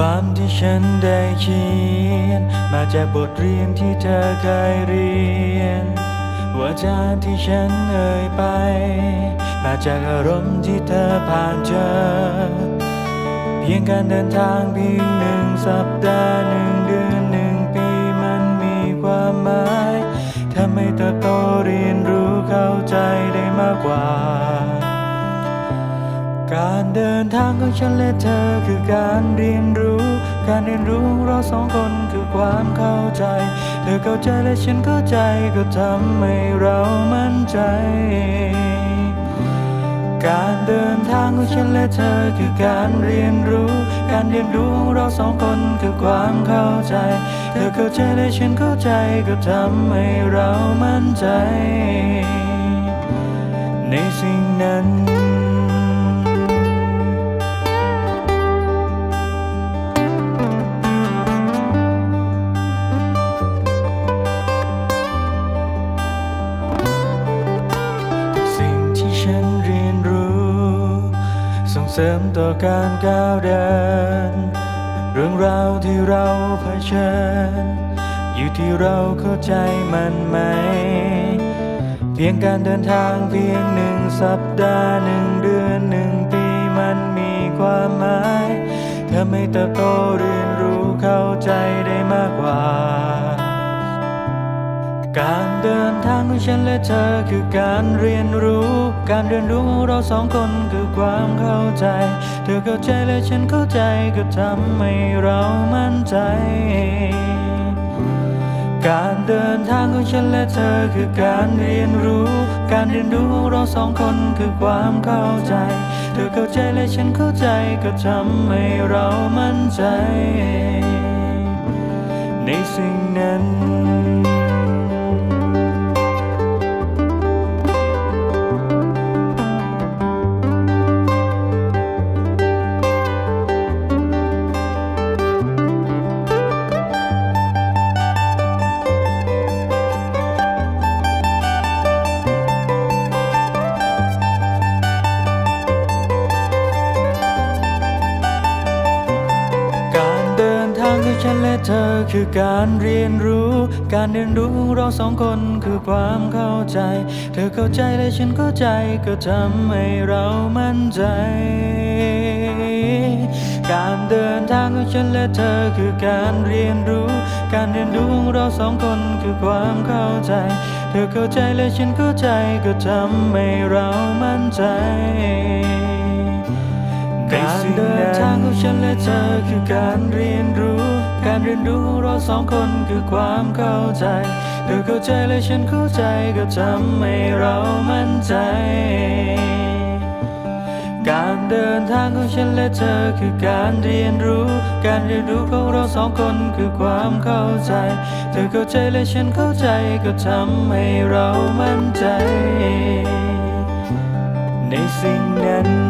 ความที่ฉันได้เขียน มาจากบทเรียนที่เธอเคยเรียนว่าจาที่ฉันเอ่ยไป มาจากอารมณ์ที่เธอผ่านเจอ เพียงการเดินทางเพียงหนึ่งสัปดาห์หนึ่งเดือนหนึ่งปีมันมีความหมายทำให้เธอโต ดินทางของฉันและเธอคือการเรียนรู้ การเรียนรู้ของเราสองคนคือความเข้าใจ เธอเข้าใจและฉันเข้าใจก็ทำให้เรามั่นใจ การเดินทางของฉันและเธอคือการเรียนรู้ การเรียนรู้ของเราสองคนคือความเข้าใจ เธอเข้าใจและฉันเข้าใจก็ทำให้เรามั่นใจ ในสิ่งนั้น เสริมต่อการก้าวเดิน เรื่องราวที่เราเผชิญ อยู่ที่เราเข้าใจมันไหม เพียงการเดินทางเพียงหนึ่งสัปดาห์หนึ่งเดือนหนึ่งปีมันมีความหมายเธอไม่เติบโตเรียนรู้เข้าใจได้มากกว่า การเดินทางของฉันและเธอคือการเรียนรู้ การเรียนรู้ของเราสองคนคือความเข้าใจ เธอเข้าใจและฉันเข้าใจก็ทำให้เรามั่นใจ การเดินทางของฉันและเธอคือการเรียนรู้ การเรียนรู้ของเราสองคนคือความเข้าใจ เธอเข้าใจและฉันเข้าใจก็ทำให้เรามั่นใจ ในสิ่งนั้น ฉันและเธอคือการเรียนรู้ การเรียนรู้ของเราสองคนคือความเข้าใจ เธอเข้าใจและฉันเข้าใจก็ทำให้เรามั่นใจ การเดินทางของฉันและเธอคือการเรียนรู้ การเรียนรู้ของเราสองคนคือความเข้าใจ เธอเข้าใจและฉันเข้าใจก็ทำให้เรามั่นใจการเดินทางของฉันและเธอคือการเรียนรู้ การเรียนรู้เราสองคนคือความเข้าใจ เธอเข้าใจและฉันเข้าใจก็ทำให้เรามั่นใจ การเดินทางของฉันและเธอคือการเรียนรู้ การเรียนรู้ของเราสองคนคือความเข้าใจ เธอเข้าใจและฉันเข้าใจก็ทำให้เรามั่นใจ ในสิ่งนั้น